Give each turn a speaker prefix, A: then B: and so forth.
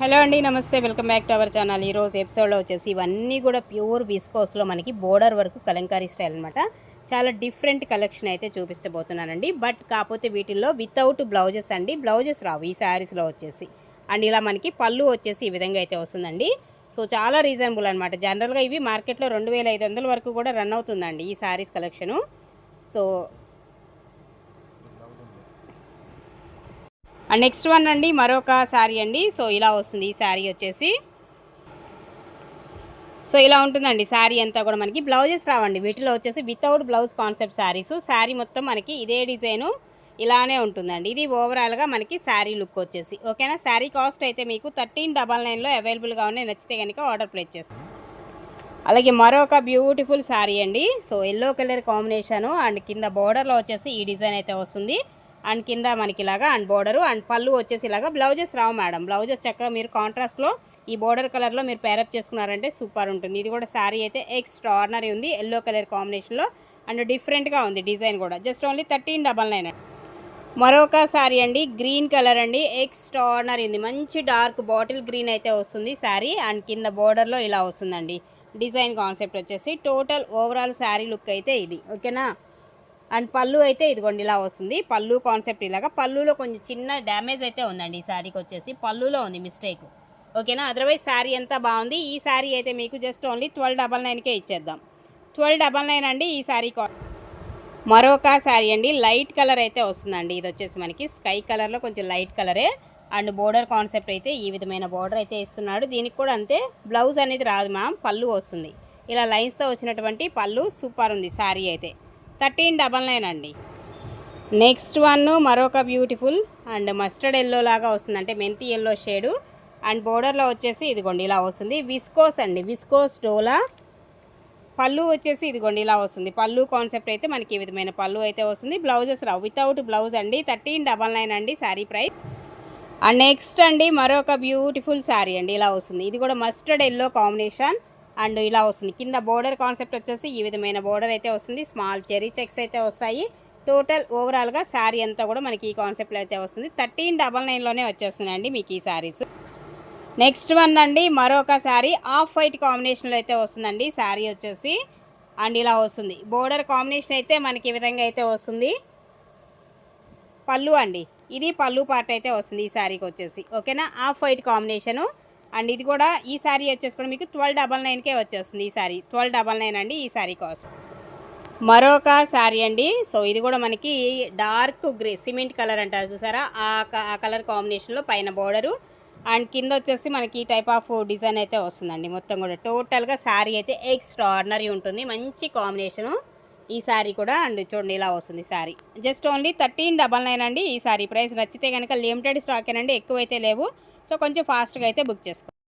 A: Hello అండి నమస్తే. Welcome back to our channel. ఈరోజు ఎపిసోడ్లో వచ్చేసి ఇవన్నీ కూడా ప్యూర్ విస్కోస్లో మనకి బోర్డర్ వరకు కలంకారీ స్టైల్ అనమాట చాలా డిఫరెంట్ కలెక్షన్ అయితే చూపించబోతున్నానండి బట్ కాకపోతే వీటిల్లో వితౌట్ బ్లౌజెస్ అండి. బ్లౌజెస్ రావు ఈ శారీస్లో వచ్చేసి. అండ్ ఇలా మనకి పళ్ళు వచ్చేసి ఈ విధంగా అయితే వస్తుందండి. సో చాలా రీజనబుల్ అనమాట జనరల్గా ఇవి మార్కెట్లో రెండు వేల ఐదు వందల వరకు కూడా రన్ అవుతుందండి ఈ saris collection. So and next one అండి మరొక శారీ అండి. సో ఇలా వస్తుంది ఈ శారీ వచ్చేసి. సో ఇలా ఉంటుందండి శారీ అంతా కూడా మనకి. బ్లౌజెస్ రావండి వీటిలో వచ్చేసి without blouse concept saris. Sari మొత్తం మనకి ఇదే డిజైను ఇలానే ఉంటుందండి. ఇది ఓవరాల్గా మనకి శారీ లుక్ వచ్చేసి. ఓకేనా? శారీ కాస్ట్ అయితే మీకు థర్టీన్ డబల్ నైన్లో అవైలబుల్గా ఉన్నాయి. నచ్చితే కనుక ఆర్డర్ ప్లేస్ చేస్తాం అలాగే మరొక బ్యూటిఫుల్ శారీ అండి. So yellow colour combination and కింద బోర్డర్లో వచ్చేసి ఈ డిజైన్ అయితే వస్తుంది. అండ్ కింద మనకి ఇలాగా అండ్ బోర్డరు అండ్ పళ్ళు వచ్చేసి ఇలాగా బ్లౌజెస్ రావు మేడం. బ్లౌజెస్ చక్కగా మీరు కాంట్రాస్ట్లో ఈ బోర్డర్ కలర్లో మీరు పేరప్ చేసుకున్నారంటే సూపర్ ఉంటుంది. ఇది కూడా శారీ అయితే ఎక్స్ట్రాడినరీ ఉంది. ఎల్లో కలర్ కాంబినేషన్లో అండ్ డిఫరెంట్గా ఉంది డిజైన్ కూడా. Just only thirteen double nine మరొక శారీ అండి గ్రీన్ కలర్ అండి. ఎక్స్ట్రాడినరీ ఉంది. మంచి డార్క్ బాటిల్ గ్రీన్ అయితే వస్తుంది శారీ అండ్ కింద బోర్డర్లో ఇలా వస్తుందండి. డిజైన్ కాన్సెప్ట్ వచ్చేసి టోటల్ ఓవరాల్ శారీ లుక్ అయితే ఇది. ఓకేనా అండ్ పళ్ళు అయితే ఇదిగోండి ఇలా వస్తుంది. పళ్ళు కాన్సెప్ట్ ఇలాగా. పళ్ళులో కొంచెం చిన్న డ్యామేజ్ అయితే ఉందండి ఈ శారీకి వచ్చేసి. పళ్ళులో ఉంది మిస్టేక్. ఓకేనా? అదర్వైజ్ శారీ అంతా బాగుంది? ఈ శారీ అయితే మీకు జస్ట్ ఓన్లీ ట్వెల్వ్ డబల్ నైన్కే ఇచ్చేద్దాం. ట్వెల్వ్ డబల్ నైన్ అండి ఈ శారీ మరొక శారీ అండి. లైట్ కలర్ అయితే వస్తుందండి. ఇది వచ్చేసి మనకి స్కై కలర్లో కొంచెం లైట్ కలరే. అండ్ బోర్డర్ కాన్సెప్ట్ అయితే ఈ విధమైన బోర్డర్ అయితే ఇస్తున్నాడు. దీనికి కూడా అంతే. బ్లౌజ్ అనేది రాదు మ్యామ్. పళ్ళు వస్తుంది. ఇలా లైన్స్తో వచ్చినటువంటి పళ్ళు సూపర్ ఉంది శారీ అయితే. థర్టీన్ డబల్ నైన్ అండి. నెక్స్ట్ వన్ మరొక బ్యూటిఫుల్ అండ్ మస్టర్డ్ ఎల్లో లాగా వస్తుంది అంటే మెంతి ఎల్లో షేడు అండ్ బోర్డర్లో వచ్చేసి ఇదిగోండి ఇలా వస్తుంది. విస్కోస్ అండి. విస్కోస్ డోలా పళ్ళు వచ్చేసి ఇదిగోండి ఇలా వస్తుంది. పళ్ళు కాన్సెప్ట్ అయితే మనకి ఈ విధమైన పళ్ళు అయితే వస్తుంది. బ్లౌజెస్ రావు వితౌట్ బ్లౌజ్ అండి. థర్టీన్ డబల్ నైన్ అండి శారీ ప్రైస్. అండ్ నెక్స్ట్ అండి మరొక బ్యూటిఫుల్ శారీ అండి ఇలా వస్తుంది. ఇది కూడా మస్టర్డ్ ఎల్లో కాంబినేషన్. అండ్ ఇలా వస్తుంది. కింద బోర్డర్ కాన్సెప్ట్ వచ్చేసి ఈ విధమైన బోర్డర్ అయితే వస్తుంది. స్మాల్ చెరీ చెక్స్ అయితే వస్తాయి. టోటల్ ఓవరాల్గా శారీ అంతా కూడా మనకి ఈ కాన్సెప్ట్లో అయితే వస్తుంది. థర్టీన్ డబల్ నైన్లోనే వచ్చేస్తున్నాయండి మీకు ఈ శారీస్ నెక్స్ట్ వన్ అండి మరొక శారీ ఆఫ్ వైట్ కాంబినేషన్లో అయితే వస్తుందండి. శారీ వచ్చేసి అండ్ ఇలా వస్తుంది. బోర్డర్ కాంబినేషన్ అయితే మనకి ఈ విధంగా అయితే వస్తుంది. పళ్ళు అండి. ఇది పళ్ళు పార్ట్ అయితే వస్తుంది ఈ శారీకి వచ్చేసి. ఓకేనా ఆఫ్ వైట్ కాంబినేషను అండ్ ఇది కూడా ఈ శారీ వచ్చేసి కూడా మీకు ట్వెల్వ్ డబల్ నైన్కే వచ్చేస్తుంది ఈ శారీ. ట్వెల్వ్ డబల్ నైన్ అండి ఈ శారీ కాస్ట్. మరొక శారీ అండి. సో ఇది కూడా మనకి డార్క్ గ్రే సిమెంట్ కలర్ అంటారు చూసారా? ఆ కలర్ కాంబినేషన్లో పైన బోర్డరు. అండ్ కింద వచ్చేసి మనకి ఈ టైప్ ఆఫ్ డిజైన్ అయితే వస్తుందండి. మొత్తం కూడా టోటల్గా శారీ అయితే ఎక్స్ట్రా ఆర్డినరీ ఉంటుంది. మంచి కాంబినేషను ఈ శారీ కూడా. అండ్ చూడండి ఇలా వస్తుంది sari. Just only thirteen double nine అండి ఈ శారీ ప్రైస్. నచ్చితే కనుక లిమిటెడ్ స్టాక్ ఏనండి ఎక్కువైతే లేవు. సో కొంచెం ఫాస్ట్గా అయితే బుక్ చేసుకోండి